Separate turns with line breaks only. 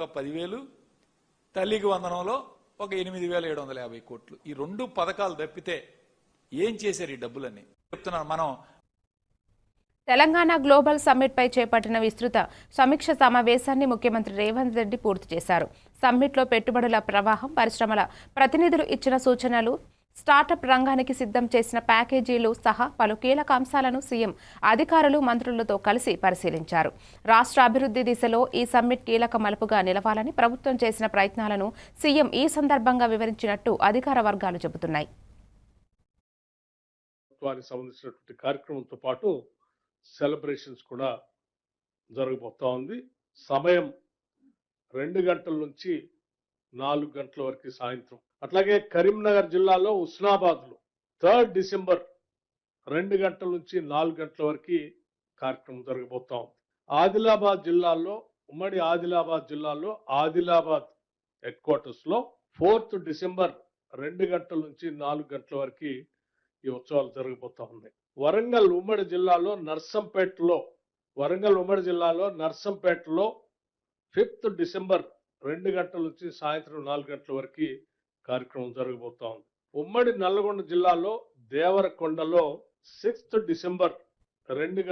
ఒక పదివేలు తల్లికి వందనంలో ఒక ఎనిమిది వేల ఏడు వందల యాభై కోట్లు. ఈ రెండు పథకాలు తప్పితే ఏం చేశారు ఈ డబ్బులన్నీ? చెప్తున్నాను మనం.
తెలంగాణ గ్లోబల్ సమ్మిట్ పై చేపట్టిన విస్తృత సమీక్ష సమావేశాన్ని ముఖ్యమంత్రి రేవంత్ రెడ్డి పూర్తి చేశారు. సమ్మిట్లో పెట్టుబడుల ప్రవాహం పరిశ్రమల ప్రతినిధులు ఇచ్చిన సూచనలు స్టార్టప్ రంగానికి సిద్ధం చేసిన ప్యాకేజీలు సహా పలు కీలక అంశాలను సీఎం అధికారులు మంత్రులతో కలిసి పరిశీలించారు. రాష్ట్ర అభివృద్ధి దిశలో ఈ సమ్మిట్ కీలక మలుపుగా నిలవాలని ప్రభుత్వం చేసిన ప్రయత్నాలను సీఎం ఈ సందర్భంగా వివరించినట్టు అధికార వర్గాలు చెబుతున్నాయి.
సంబంధించినటువంటి కార్యక్రమంతో పాటు సెలబ్రేషన్స్ కూడా జరగబోతా ఉంది. సమయం రెండు గంటల నుంచి నాలుగు గంటల వరకు సాయంత్రం. అట్లాగే కరీంనగర్ జిల్లాలో ఉస్నాబాద్లో థర్డ్ డిసెంబర్ రెండు గంటల నుంచి నాలుగు గంటల వరకు కార్యక్రమం జరగబోతా ఉంది. ఆదిలాబాద్ జిల్లాలో ఉమ్మడి ఆదిలాబాద్ జిల్లాలో ఆదిలాబాద్ హెడ్ క్వార్టర్స్లో ఫోర్త్ డిసెంబర్ రెండు గంటల నుంచి నాలుగు గంటల వరకు ఈ ఉత్సవాలు జరగబోతా ఉన్నాయి. వరంగల్ ఉమ్మడి జిల్లాలో నర్సంపేటలో వరంగల్ ఉమ్మడి జిల్లాలో నర్సంపేటలో ఫిఫ్త్ డిసెంబర్ రెండు గంటల నుంచి సాయంత్రం నాలుగు గంటల వరకు కార్యక్రమం జరగబోతా ఉంది. ఉమ్మడి నల్లగొండ జిల్లాలో దేవరకొండలో సిక్స్త్ డిసెంబర్ రెండు గంటల